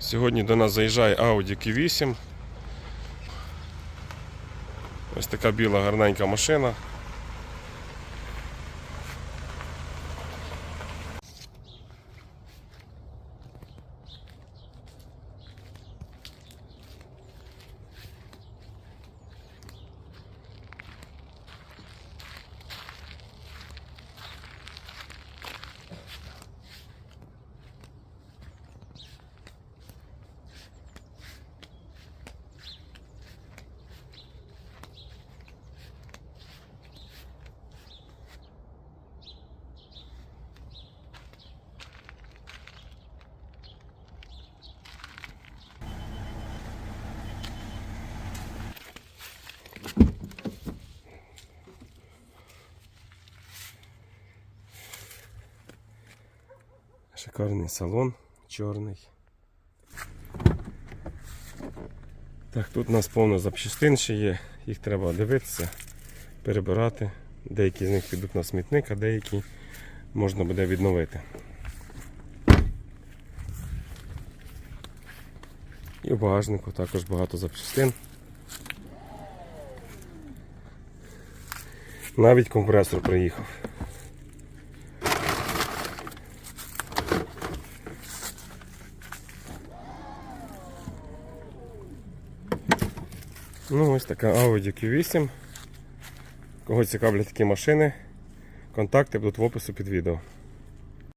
Сьогодні до нас заїжджає Audi Q8. Ось така біла гарненька машина. Шикарний салон, чорний. Так, тут у нас повно запчастин ще є, їх треба дивитися, перебирати. Деякі з них підуть на смітник, а деякі можна буде відновити. І в багажнику також багато запчастин. Навіть компресор приїхав. Ну, ось така Audi Q8. Кого цікавлять такі машини, контакти будуть в опису під відео.